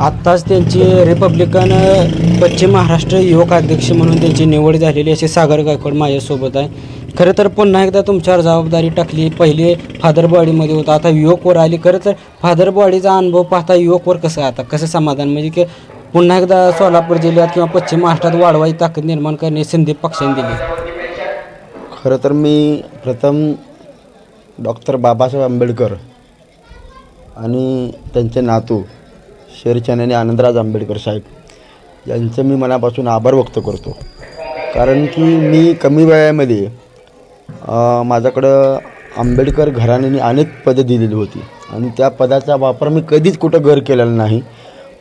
आत्ताच त्यांची रिपब्लिकन पश्चिम महाराष्ट्र युवक अध्यक्ष म्हणून त्यांची निवड झालेली असे सागर गायकवाड माझ्यासोबत आहे. खरं तर पुन्हा एकदा तुमच्यावर जबाबदारी टाकली. पहिले फादर बॉडीमध्ये होता आता युवकवर आली. खरं तर फादर बॉडीचा अनुभव पाहता युवकवर कसं आता? कसं समाधान? म्हणजे की पुन्हा एकदा सोलापूर जिल्ह्यात किंवा पश्चिम महाराष्ट्रात वाढवायची ताकद निर्माण करणे संधी पक्षाने दिली. खरं तर मी प्रथम डॉक्टर बाबासाहेब आंबेडकर आणि त्यांचे नातू शेरचंद आनंदराज आंबेडकर साहेब यांचं मी मनापासून आभार व्यक्त करतो. कारण की मी कमी वयामध्ये माझ्याकडं आंबेडकर घराण्याने अनेक पदं दिलेली होती. आणि त्या पदाचा वापर मी कधीच कुठं घर केलेला नाही.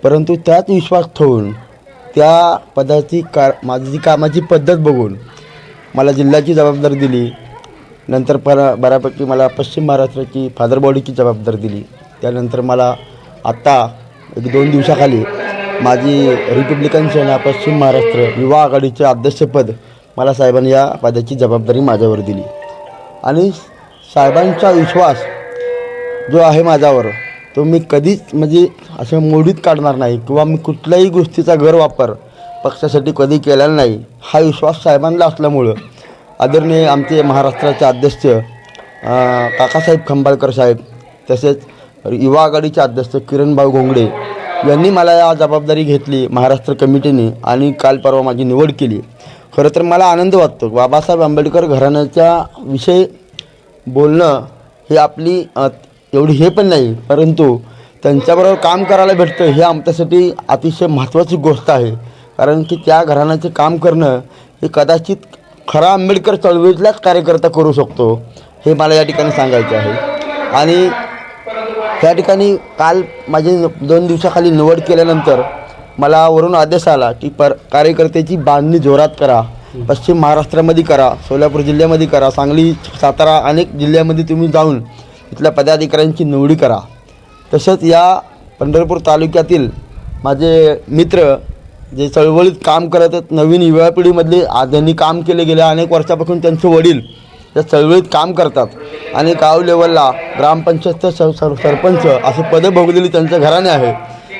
परंतु त्यात विश्वास ठेवून त्या पदाची का माझी कामाची पद्धत बघून मला जिल्ह्याची जबाबदारी दिली. नंतर पर बऱ्यापैकी मला पश्चिम महाराष्ट्राची फादर बॉडीची जबाबदारी दिली. त्यानंतर मला आत्ता एक दोन दिवसाखाली माझी रिपब्लिकन सेना पश्चिम महाराष्ट्र युवा आघाडीचे अध्यक्षपद मला साहेबांनी या पदाची जबाबदारी माझ्यावर दिली. आणि साहेबांचा विश्वास जो आहे माझ्यावर तो मी कधीच म्हणजे असं मोडीत काढणार नाही किंवा मी कुठल्याही गोष्टीचा गैरवापर पक्षासाठी कधी केलेला नाही हा विश्वास साहेबांना असल्यामुळं आदरणीय आमचे महाराष्ट्राचे अध्यक्ष काकासाहेब खंबाळकर साहेब तसेच युवा आघाडीचे अध्यक्ष किरणभाऊ घोंगडे यांनी मला या जबाबदारी घेतली महाराष्ट्र कमिटीने आणि काल परवा माझी निवड केली. खरं तर मला आनंद वाटतो. बाबासाहेब आंबेडकर घराण्याच्या विषयी बोलणं हे आपली एवढी हे पण नाही परंतु त्यांच्याबरोबर काम करायला भेटतं हे आमच्यासाठी अतिशय महत्त्वाची गोष्ट आहे. कारण की त्या घराण्याचे काम करणं हे कदाचित खरा आंबेडकर चळवळीतलाच कार्यकर्ता करू शकतो हे मला या ठिकाणी सांगायचं आहे. आणि त्या ठिकाणी काल माझे दोन दिवसाखाली निवड केल्यानंतर मला वरून आदेश आला की पर कार्यकर्त्याची बांधणी जोरात करा. पश्चिम महाराष्ट्रामध्ये करा सोलापूर जिल्ह्यामध्ये करा सांगली सातारा अनेक जिल्ह्यामध्ये तुम्ही जाऊन तिथल्या पदाधिकाऱ्यांची निवडी करा. तसंच या पंढरपूर तालुक्यातील माझे मित्र जे चळवळीत काम करत आहेत नवीन युवा पिढीमधले आज काम केले गेल्या अनेक वर्षापासून त्यांचे वडील त्या चळवळीत काम करतात. आणि गाव लेवलला ग्रामपंचायतचं सर सर सरपंच असे पदं भोगलेली त्यांचं घराणे आहे.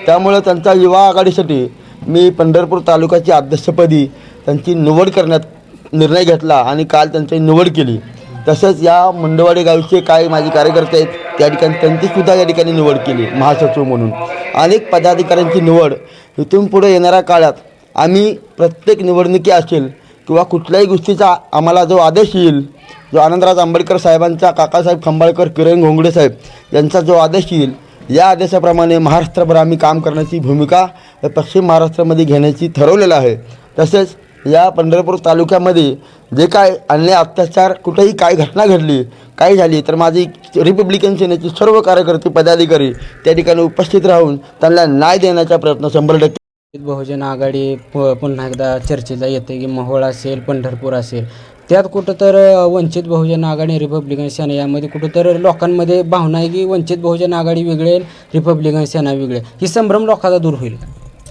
त्यामुळं त्यांच्या युवा आघाडीसाठी मी पंढरपूर तालुक्याची अध्यक्षपदी त्यांची निवड करण्यात निर्णय घेतला आणि काल त्यांची निवड केली. तसंच या मुंडवाडी गावचे काही माझे कार्यकर्ते आहेत त्या ठिकाणी त्यांचीसुद्धा या ठिकाणी निवड केली महासचिव म्हणून. अनेक पदाधिकाऱ्यांची निवड. इथून पुढे येणाऱ्या काळात आम्ही प्रत्येक निवडणुकी असेल किंवा कुठल्याही गोष्टीचा आम्हाला जो आदेश येईल जो आनंदराज आंबेडकर साहेबांचा काकासाहेब खंबाळकर किरण घोंगडे साहेब यांचा जो आदेश येईल या आदेशाप्रमाणे महाराष्ट्रभर आम्ही काम करण्याची भूमिका पश्चिम महाराष्ट्रामध्ये घेण्याची ठरवलेलं आहे. तसेच या पंढरपूर तालुक्यामध्ये जे काय अन्याय अत्याचार कुठेही काय घटना घडली काय झाली तर माझी रिपब्लिकन सेनेचे सर्व कार्यकर्ते पदाधिकारी त्या ठिकाणी उपस्थित राहून त्यांना न्याय देण्याचा प्रयत्न शंभर टक्के बहुजन आघाडी प पुन्हा एकदा चर्चेला येते की महोळ असेल पंढरपूर असेल. त्यात कुठं तर वंचित बहुजन आघाडी रिपब्लिकन सेना यामध्ये कुठं तर लोकांमध्ये भावना आहे की वंचित बहुजन आघाडी वेगळे रिपब्लिकन सेना वेगळे. ही संभ्रम लोकांचा दूर होईल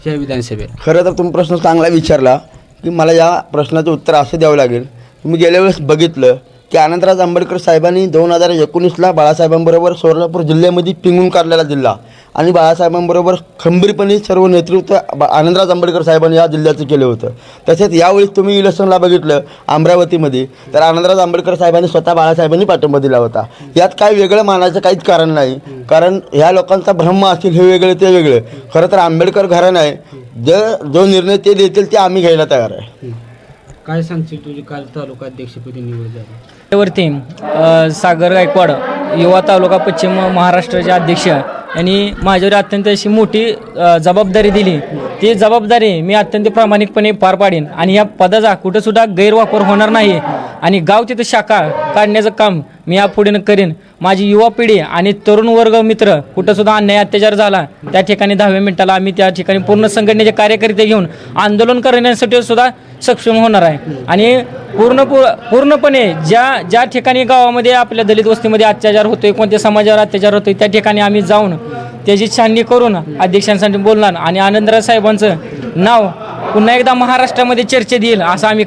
या विधानसभेत खरं तर तुम्ही प्रश्न चांगला विचारला की मला या प्रश्नाचं उत्तर असं द्यावं लागेल. तुम्ही गेल्या वेळेस बघितलं की अनंतराज आंबेडकर साहेबांनी दोन हजार एकोणीसला बाळासाहेबांबरोबर सोलापूर जिल्ह्यामध्ये पिंगून काढलेला जिल्हा. आणि बाळासाहेबांबरोबर खंबीरपणे सर्व नेतृत्व आनंदराज आंबेडकर साहेबांनी या जिल्ह्याचं केलं होतं. तसेच यावेळेस तुम्ही इलेक्शनला बघितलं अमरावतीमध्ये. तर आनंदराज आंबेडकर साहेबांनी स्वतः बाळासाहेबांनी पाठिंबा दिला होता. यात काय वेगळं मानायचं काहीच कारण नाही. कारण ह्या लोकांचा भ्रम असेल हे वेगळे ते वेगळे. खरं तर आंबेडकर घराणं आहे जे जो निर्णय ते देतील ते आम्ही घ्यायला तयार आहे. काय सांगशील तुझी काल तालुका अध्यक्षपदी निवड झाली? वरती सागर गायकवाड युवा तालुका पश्चिम महाराष्ट्राचे अध्यक्ष आणि माझ्यावर अत्यंत अशी मोठी जबाबदारी दिली. ती जबाबदारी मी अत्यंत प्रामाणिकपणे पार पाडीन. आणि या पदाचा कुठंसुद्धा गैरवापर होणार नाही आणि गाव तिथं शाखा काढण्याचं काम मी यापुढे करीन. माझी युवा पिढी आणि तरुण वर्ग मित्र कुठं सुद्धा अन्याय अत्याचार झाला त्या ठिकाणी दहाव्या मिनिटाला आम्ही त्या ठिकाणी पूर्ण संघटनेचे कार्यकर्ते घेऊन आंदोलन करण्यासाठी सुद्धा सक्षम होणार आहे. आणि पूर्ण पूर्णपणे ज्या ज्या ठिकाणी गावामध्ये आपल्या दलित वस्तीमध्ये अत्याचार होतोय कोणत्या समाजावर अत्याचार होतोय त्या ठिकाणी आम्ही जाऊन त्याची छाननी करून अध्यक्षांसाठी बोलणार आणि आनंदराव साहेबांचं नाव पुन्हा एकदा महाराष्ट्रामध्ये चर्चेत येईल असं आम्ही